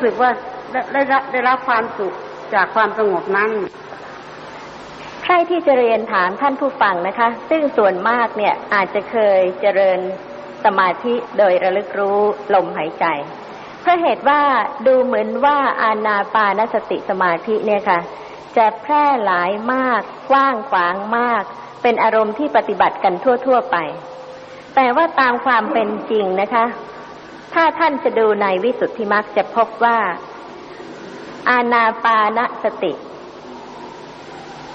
รู้สึกว่าได้รับได้รับความสุขจากความสงบนั้น ใครที่จะเรียนถามท่านผู้ฟังนะคะ ซึ่งส่วนมากเนี่ยอาจจะเคยเจริญสมาธิโดยระลึกรู้ลมหายใจ เพราะเหตุว่าดูเหมือนว่าอานาปานสติสมาธิเนี่ยค่ะ จะแพร่หลายมาก กว้างขวางมาก เป็นอารมณ์ที่ปฏิบัติกันทั่ว ๆ ไป แต่ว่าตามความเป็นจริงนะคะ ถ้าท่านจะดูในวิสุทธิมรรคจะพบว่า อานาปานสติ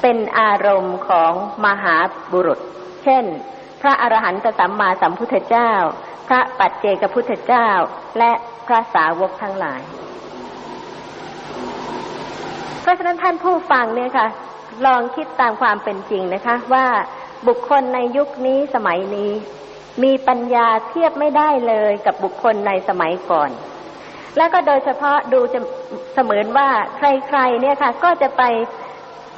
เป็นอารมณ์ของมหาบุรุษ เช่น พระอรหันตสัมมาสัมพุทธเจ้า พระปัจเจกพุทธเจ้า และพระสาวกทั้งหลาย เพราะฉะนั้นท่านผู้ฟังเนี่ยค่ะ ลองคิดตามความเป็นจริงนะคะ ว่าบุคคลในยุคนี้สมัยนี้ มีปัญญาเทียบไม่ได้เลยกับบุคคลในสมัยก่อน แล้วก็โดยเฉพาะดูจะเสมือนว่าใครๆเนี่ยค่ะ ก็จะไป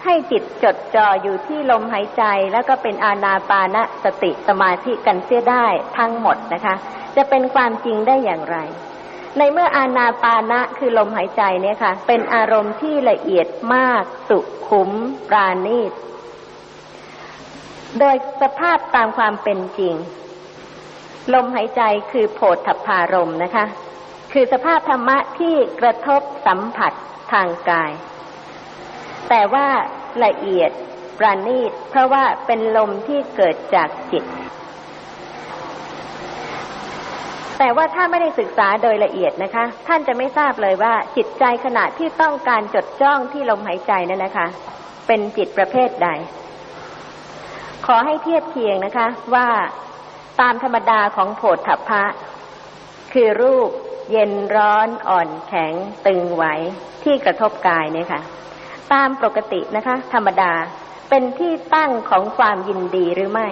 ให้จิตจดจ่ออยู่ที่ลมหายใจ แล้วก็เป็นอาณาปานสติสมาธิกันเสียได้ทั้งหมดนะคะ จะเป็นความจริงได้อย่างไร ในเมื่ออาณาปานะคือลมหายใจเนี่ยค่ะ เป็นอารมณ์ที่ละเอียดมาก สุขุมปราณีตโดยสภาพตามความเป็นจริง ลมหายใจคือโผฏฐพารมนะคะ คือสภาพธรรมะที่กระทบสัมผัสทางกาย แต่ว่าละเอียดปราณีต เพราะว่าเป็นลมที่เกิดจากจิต แต่ว่าถ้าไม่ได้ศึกษาโดยละเอียดนะคะ ท่านจะไม่ทราบเลยว่าจิตใจขณะที่ต้องการจดจ้องที่ลมหายใจนั้นนะคะ เป็นจิตประเภทใด ขอให้เทียบเคียงนะคะว่า ตามธรรมดาของโผฏฐัพพะ คือรูปเย็นร้อนอ่อนแข็งตึงไหวที่กระทบกายเนี่ยค่ะ ตามปกตินะคะ ธรรมดาเป็นที่ตั้งของความยินดีหรือไม่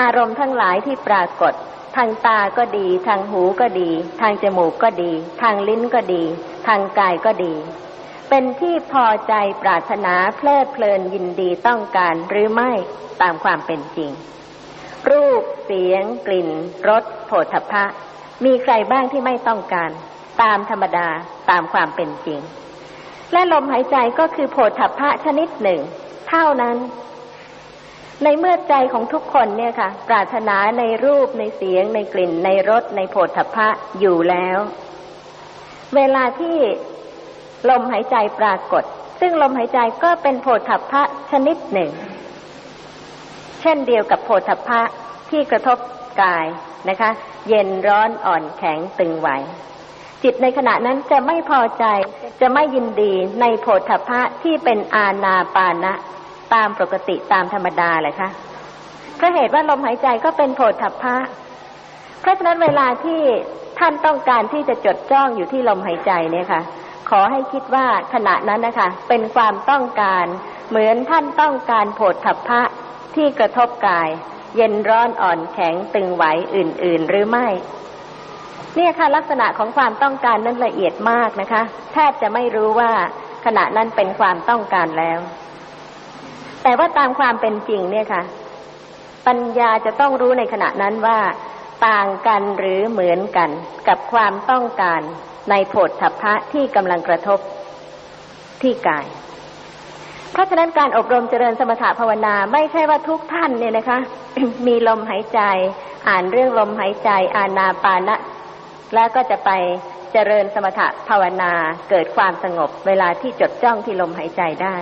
อารมณ์ทั้งหลายที่ปรากฏ ทางตาก็ดี ทางหูก็ดี ทางจมูกก็ดี ทางลิ้นก็ดี ทางกายก็ดี เป็นที่พอใจปรารถนาเพลิดเพลินยินดีต้องการหรือไม่ตามความเป็นจริง รูปเสียง กลิ่นรสโผฏฐัพพะมีใครบ้างที่ไม่ต้องการ ตามธรรมดาตามความเป็นจริง และลมหายใจก็คือโผฏฐัพพะชนิดหนึ่ง เท่านั้น ในเมื่อใจของทุกคนเนี่ยค่ะ ปรารถนาในรูปในเสียง ในกลิ่น ในรสในโผฏฐัพพะอยู่แล้ว เวลาที่ ลมหายใจปรากฏ ซึ่งลมหายใจก็เป็นโผฏฐพะชนิดหนึ่ง เช่นเดียวกับโผฏฐพะที่กระทบกายนะคะ เย็นร้อนอ่อนแข็งตึงไหว จิตในขณะนั้นจะไม่พอใจจะไม่ยินดีในโผฏฐพะที่เป็นอาณาปานะตามปกติตามธรรมดาเลยคะเพราะเหตุว่าลมหายใจก็เป็นโผฏฐัพพะเพราะฉะนั้นเวลาที่ท่านต้องการที่จะจดจ้องอยู่ที่ลมหายใจเนี่ยค่ะ ขอให้คิดว่าขณะนั้นนะคะ เป็นความต้องการ เหมือนท่านต้องการโผฏฐัพพะที่กระทบกาย เย็นร้อนอ่อนแข็งตึงไหวอื่น ๆ หรือไม่เนี่ยค่ะลักษณะของความต้องการนั้นละเอียดมากนะคะแทบจะไม่รู้ว่าขณะนั้นเป็นความต้องการแล้ว แต่ว่าตามความเป็นจริงเนี่ยค่ะ ปัญญาจะต้องรู้ในขณะนั้นว่า ต่างกันหรือเหมือนกันกับความต้องการ ในโผฏฐัพพะที่กำลังกระทบที่กาย เพราะฉะนั้นการอบรมเจริญสมถะภาวนาไม่ใช่ว่าทุกท่านเนี่ยนะคะ มีลมหายใจ อ่านเรื่องลมหายใจ อานาปานะ แล้วก็จะไปเจริญสมถะภาวนาเกิดความสงบ เวลาที่จดจ้องที่ลมหายใจได้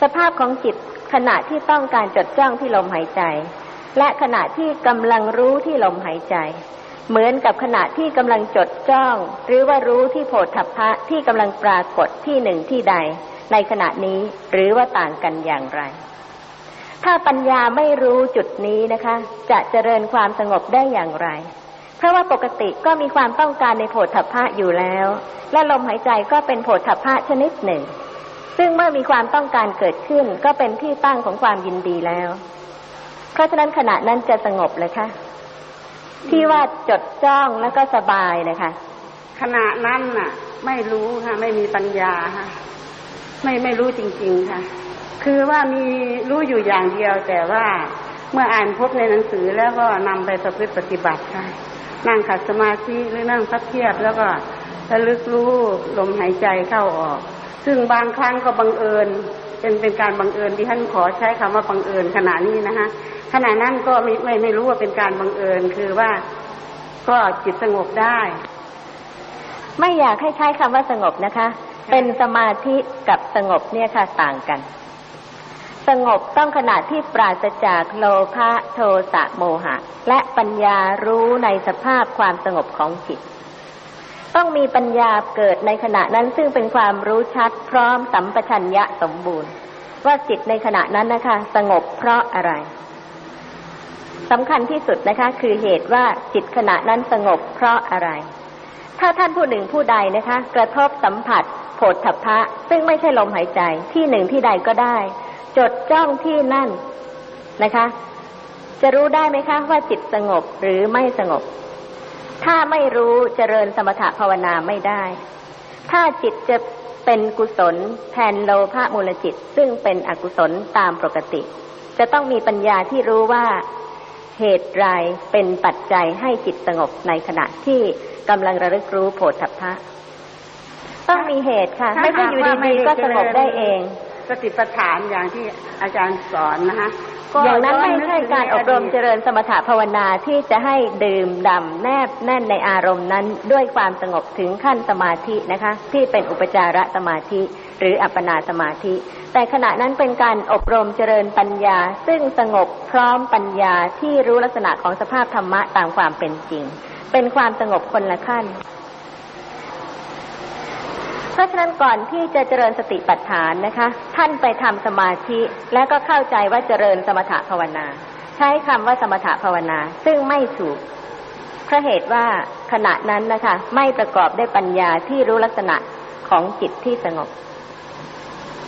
สภาพของจิตขณะที่ต้องการจดจ้องที่ลมหายใจ และขณะที่กำลังรู้ที่ลมหายใจ เหมือนกับขณะที่กำลังจดจ้อง หรือว่ารู้ที่โผฏฐัพพะที่กำลังปรากฏที่หนึ่งที่ใด ในขณะนี้หรือว่าต่างกันอย่างไร ถ้าปัญญาไม่รู้จุดนี้นะคะ จะเจริญความสงบได้อย่างไร เพราะว่าปกติก็มีความต้องการในโผฏฐัพพะอยู่แล้ว และลมหายใจก็เป็นโผฏฐัพพะชนิดหนึ่ง ซึ่งเมื่อมีความต้องการเกิดขึ้น ก็เป็นที่ตั้งของความยินดีแล้ว เพราะฉะนั้นขณะนั้นจะสงบเลยค่ะ ที่ว่าจดจ้องแล้วก็สบายนะคะขณะนั้นน่ะ ไม่รู้ค่ะ ไม่มีปัญญาค่ะ ไม่ไม่รู้จริง ๆค่ะ คือว่ามีรู้อยู่อย่างเดียว แต่ว่าเมื่ออ่านพบในหนังสือแล้วก็นำไปประพฤติปฏิบัติค่ะ นั่งขัดสมาธิหรือนั่งพับเพียบแล้วก็ระลึกรู้ลมหายใจเข้าออก ซึ่งบางครั้งก็บังเอิญเป็นเป็นการบังเอิญที่ท่านขอใช้คำว่าบังเอิญขณะนี้นะคะ ขณะนั้นก็ไม่ไม่ไม่รู้ว่าเป็นการบังเอิญคือว่าก็จิตสงบได้ ไม่อยากให้ใช้คำว่าสงบนะคะ เป็นสมาธิกับสงบเนี่ยค่ะต่างกัน สงบต้องขณะที่ปราศจากโลภะโทสะโมหะ และปัญญารู้ในสภาพความสงบของจิต ต้องมีปัญญาเกิดในขณะนั้นซึ่งเป็นความรู้ชัดพร้อมสัมปชัญญะสมบูรณ์ ว่าจิตในขณะนั้นนะคะ สงบเพราะอะไร สำคัญที่สุดนะคะ คือเหตุว่าจิตขณะนั้นสงบเพราะอะไร ถ้าท่านผู้หนึ่งผู้ใดนะคะ กระทบสัมผัสโผฏฐัพพะ ซึ่งไม่ใช่ลมหายใจที่หนึ่งที่ใดก็ได้ จดจ้องที่นั่นนะคะ จะรู้ได้ไหมคะ ว่าจิตสงบหรือไม่สงบ ถ้าไม่รู้เจริญสมถภาวนาไม่ได้ ถ้าจิตจะเป็นกุศลแทนโลภะมูลจิต ซึ่งเป็นอกุศลตามปกติ จะต้องมีปัญญาที่รู้ว่า เหตุไรเป็นปัจจัยให้จิตสงบในขณะที่กำลังระลึกรู้โผฏฐัพพะต้องมีเหตุค่ะ ไม่ใช่อยู่ดีๆก็สงบได้เอง สติปัฏฐานอย่างที่อาจารย์สอนนะคะก็อย่างนั้นไม่ใช่ย้การนึอบรมในเจริญสมถภาวนาที่จะให้ดื่มด่ำแนบแน่นในอารมณ์นั้น ด้วยความสงบถึงขั้นสมาธินะคะ ที่เป็นอุปจารสมาธิ หรืออัปปนาสมาธิ แต่ขณะนั้นเป็นการอบรมเจริญปัญญา ซึ่งสงบพร้อมปัญญาที่รู้ลักษณะของสภาพธรรมะตามความเป็นจริง เป็นความสงบคนละขั้นเพ ราะฉะนั้นก่อนที่จะเจริญสติปัฏฐานนะคะ ท่านไปทำสมาธิและก็เข้าใจว่าเจริญสมถภาวนา ใช้คำว่าสมถภาวนาซึ่งไม่ถูกเพราะเหตุว่าขณะนั้นนะคะ ไม่ประกอบด้วยปัญญาที่รู้ลักษณะของจิตที่สงบ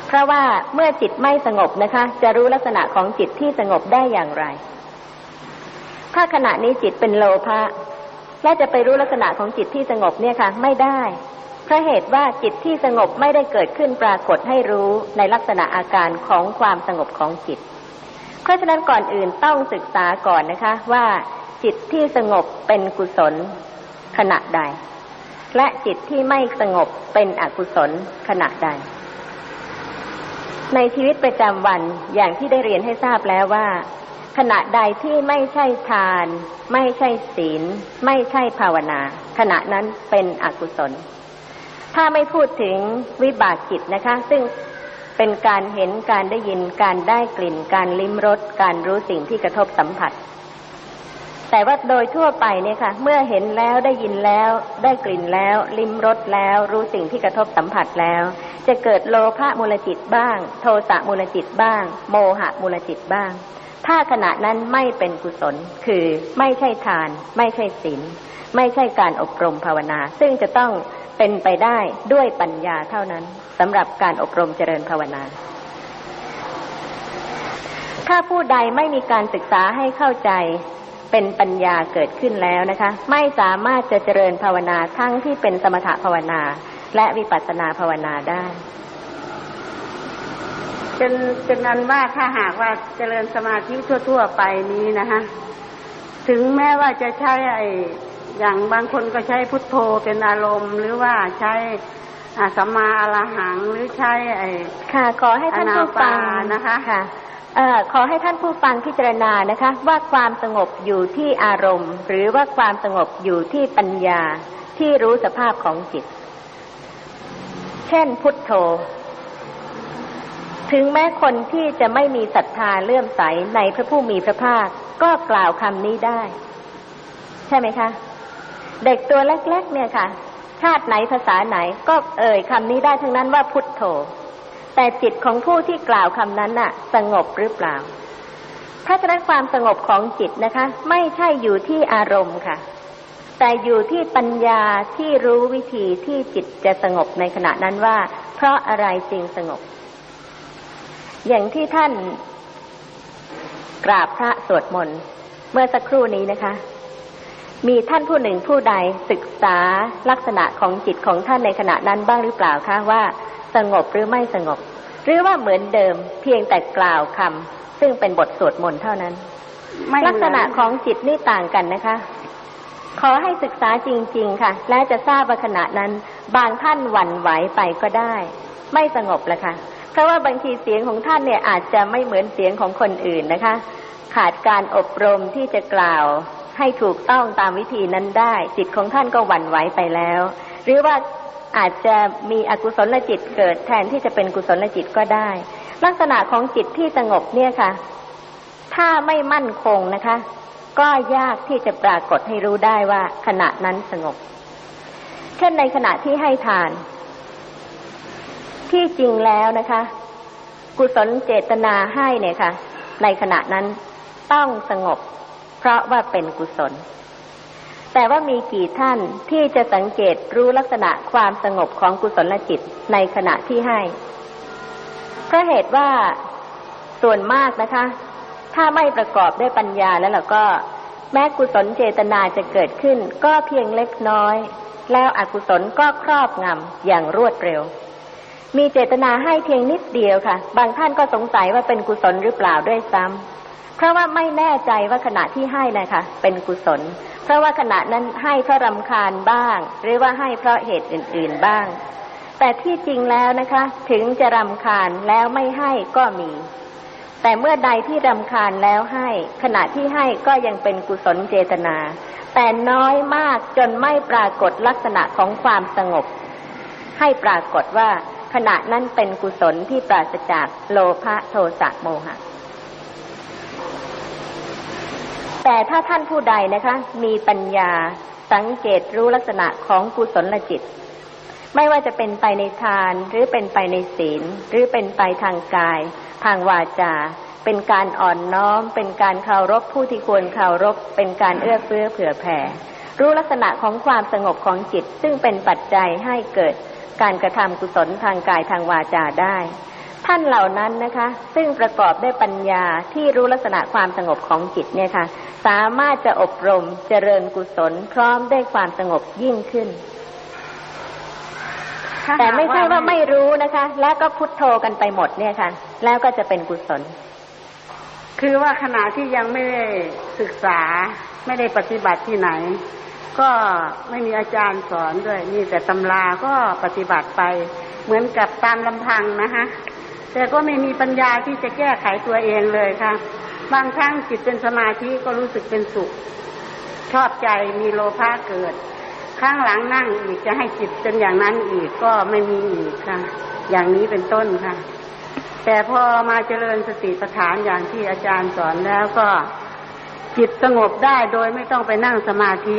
เพราะว่าเมื่อจิตไม่สงบนะคะ จะรู้ลักษณะของจิตที่สงบได้อย่างไร ถ้าขณะนี้จิตเป็นโลภะและจะไปรู้ลักษณะของจิตที่สงบเนี่ยค่ะ ไม่ได้ พราะเหตุว่าจิตที่สงบไม่ได้เกิดขึ้นปรากฏให้รู้ในลักษณะอาการของความสงบของจิต เพราะฉะนั้นก่อนอื่นต้องศึกษาก่อนนะคะว่า จิตที่สงบเป็นกุศลขณะใด และจิตที่ไม่สงบเป็นอกุศลขณะใด ในชีวิตประจำวันอย่างที่ได้เรียนให้ทราบแล้วว่า ขณะใดที่ไม่ใช่ทาน ไม่ใช่ศีล ไม่ใช่ภาวนา ขณะนั้นเป็นอกุศล ถ้าไม่พูดถึงวิบากจิตนะคะ ซึ่งเป็นการเห็นการได้ยินการได้กลิ่น การลิ้มรสการรู้สิ่งที่กระทบสัมผัส แต่ว่าโดยทั่วไปเนี่ยค่ะ เมื่อเห็นแล้วได้ยินแล้วได้กลิ่นแล้ว ลิ้มรสแล้ว รู้สิ่งที่กระทบสัมผัสแล้ว จะเกิดโลภะมูลจิตบ้าง โทสะมูลจิตบ้าง โมหะมูลจิตบ้าง ถ้าขณะนั้นไม่เป็นกุศลคือไม่ใช่ทาน ไม่ใช่ศีลไม่ใช่การอบรมภาวนา ซึ่งจะต้อง เป็นไปได้ด้วยปัญญาเท่านั้นสำหรับการอบรมเจริญภาวนา ถ้าผู้ใดไม่มีการศึกษาให้เข้าใจเป็นปัญญาเกิดขึ้นแล้วนะคะ ไม่สามารถจะเจริญภาวนาทั้งที่เป็นสมถภาวนา และวิปัสสนาภาวนาได้เป็นเป็นนันว่าถ้าหากว่าเจริญสมาธิทั่ว ๆ ไปนี้นะคะถึงแม้ว่าจะใช้ไอ อย่างบางคนก็ใช้พุทโธเป็นอารมณ์ หรือว่าใช้อ่าสัมมาอรหังหรือใช้ไอ้ค่ะ ขอให้ท่านผู้ฟังอนาปานนะคะค่ะเอ่อขอให้ท่านผู้ฟังพิจารณานะคะ ว่าความสงบอยู่ที่อารมณ์ หรือว่าความสงบอยู่ที่ปัญญาที่รู้สภาพของจิต เช่นพุทโธ ถึงแม้คนที่จะไม่มีศรัทธาเลื่อมใสในพระผู้มีพระภาคก็กล่าวคำนี้ได้ ใช่ไหมคะ เด็กตัวเล็กๆเนี่ยค่ะ ชาติไหนภาษาไหน ก็เอ่ยคำนี้ได้ทั้งนั้นว่าพุทโธ แต่จิตของผู้ที่กล่าวคำนั้นน่ะ สงบหรือเปล่าเพราะฉะนั้นความสงบของจิตนะคะ ไม่ใช่อยู่ที่อารมณ์ค่ะ แต่อยู่ที่ปัญญาที่รู้วิธีที่จิตจะสงบในขณะนั้นว่า เพราะอะไรจึงสงบ อย่างที่ท่านกราบพระสวดมนต์เมื่อสักครู่นี้นะคะ มีท่านผู้หนึ่งผู้ใดศึกษาลักษณะของจิตของท่านในขณะนั้นบ้างหรือเปล่าคะว่า สงบหรือไม่สงบ หรือว่าเหมือนเดิมเพียงแต่กล่าวคำซึ่งเป็นบทสวดมนต์เท่านั้นไม่ลักษณะของจิตนี่ต่างกันนะคะ ขอให้ศึกษาจริง ๆ ค่ะ และจะทราบว่าขณะนั้นบางท่านหวั่นไหวไปก็ได้ ไม่สงบละค่ะ เพราะว่าบางทีเสียงของท่านเนี่ยอาจจะไม่เหมือนเสียงของคนอื่นนะคะ ขาดการอบรมที่จะกล่าว ให้ถูกต้องตามวิธีนั้นได้ จิตของท่านก็หวั่นไหวไปแล้ว หรือว่าอาจจะมีอกุศลจิตเกิดแทนที่จะเป็นกุศลจิตก็ได้ ลักษณะของจิตที่สงบเนี่ยค่ะ ถ้าไม่มั่นคงนะคะ ก็ยากที่จะปรากฏให้รู้ได้ว่าขณะนั้นสงบ เช่นในขณะที่ให้ทาน ที่จริงแล้วนะคะ กุศลเจตนาให้เนี่ยค่ะ ในขณะนั้นต้องสงบ เพราะว่าเป็นกุศล แต่ว่ามีกี่ท่านที่จะสังเกตรู้ลักษณะความสงบของกุศลจิตในขณะที่ให้เพราะเหตุว่าส่วนมากนะคะ ถ้าไม่ประกอบด้วยปัญญาแล้วเราก็แม้กุศลเจตนาจะเกิดขึ้น ก็เพียงเล็กน้อย แล้วอกุศลก็ครอบงำอย่างรวดเร็ว มีเจตนาให้เพียงนิดเดียวค่ะ บางท่านก็สงสัยว่าเป็นกุศลหรือเปล่าด้วยซ้ำ เพราะว่าไม่แน่ใจว่าขณะที่ให้นะคะเป็นกุศล เพราะว่าขณะนั้นให้เพราะรำคาญบ้าง หรือว่าให้เพราะเหตุอื่น ๆบ้าง แต่ที่จริงแล้วนะคะ ถึงจะรำคาญแล้วไม่ให้ก็มี แต่เมื่อใดที่รำคาญแล้วให้ ขณะที่ให้ก็ยังเป็นกุศลเจตนา แต่น้อยมากจนไม่ปรากฏลักษณะของความสงบ ให้ปรากฏว่าขณะนั้นเป็นกุศลที่ปราศจากโลภะโทสะโมหะ แต่ถ้าท่านผู้ใดนะคะ มีปัญญาสังเกตรู้ลักษณะของกุศลจิต ไม่ว่าจะเป็นไปในทาน หรือเป็นไปในศีล หรือเป็นไปทางกาย ทางวาจา เป็นการอ่อนน้อม เป็นการเคารพผู้ที่ควรเคารพ เป็นการเอื้อเฟื้อเผื่อแผ่ รู้ลักษณะของความสงบของจิต ซึ่งเป็นปัจจัยให้เกิดการกระทำกุศลทางกายทางวาจาได้ ท่านเหล่านั้นนะคะ ซึ่งประกอบด้วยปัญญาที่รู้ลักษณะความสงบของจิตเนี่ยค่ะ สามารถจะอบรมเจริญกุศล พร้อมด้วยความสงบยิ่งขึ้นถ้าแต่ไม่ใช่หกว่าไม่รู้นะคะ แล้วก็พุทโธกันไปหมดเนี่ยค่ะ แล้วก็จะเป็นกุศล คือว่าขณะที่ยังไม่ได้ศึกษาไม่ได้ปฏิบัติที่ไหน ก็ไม่มีอาจารย์สอนด้วยมีแต่ตำราก็ปฏิบัติไปเหมือนกับตามลำพังนะคะ แต่ก็ไม่มีปัญญาที่จะแก้ไขตัวเองเลยค่ะ บางครั้งจิตเป็นสมาธิก็รู้สึกเป็นสุข ชอบใจมีโลภะเกิด ข้างหลังนั่งอีกจะให้จิตเป็นอย่างนั้นอีกก็ไม่มีอีกค่ะ อย่างนี้เป็นต้นค่ะ แต่พอมาเจริญสติปัฏฐานอย่างที่อาจารย์สอนแล้วก็จิตสงบได้โดยไม่ต้องไปนั่งสมาธิ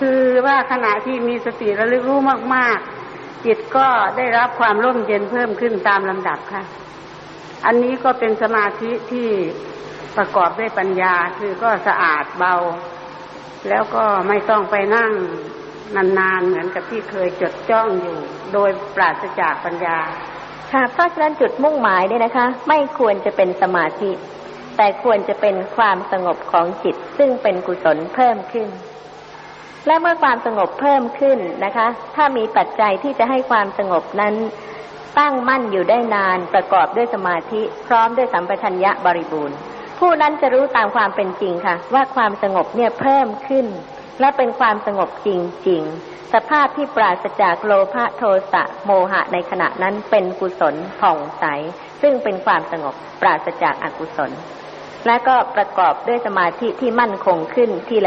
คือว่าขณะที่มีสติระลึกรู้มากๆ จิตก็ได้รับความร่มเย็นเพิ่มขึ้นตามลำดับค่ะ อันนี้ก็เป็นสมาธิที่ประกอบด้วยปัญญาคือก็สะอาดเบา แล้วก็ไม่ต้องไปนั่งนานๆเหมือนกับที่เคยจดจ้องอยู่ โดยปราศจากปัญญา ค่ะเพราะฉะนั้นจุดมุ่งหมายเนี่ยนะคะ ไม่ควรจะเป็นสมาธิ แต่ควรจะเป็นความสงบของจิตซึ่งเป็นกุศลเพิ่มขึ้น และเมื่อความสงบเพิ่มขึ้นนะคะ ถ้ามีปัจจัยที่จะให้ความสงบนั้น ตั้งมั่นอยู่ได้นานประกอบด้วยสมาธิ พร้อมด้วยสัมปชัญญะบริบูรณ์ ผู้นั้นจะรู้ตามความเป็นจริงค่ะ ว่าความสงบเนี่ยเพิ่มขึ้น และเป็นความสงบจริง ๆ สภาพที่ปราศจากโลภะโทสะโมหะในขณะนั้นเป็นกุศลผ่องใส ซึ่งเป็นความสงบปราศจากอกุศล และก็ประกอบด้วยสมาธิที่มั่นคงขึ้นทีละ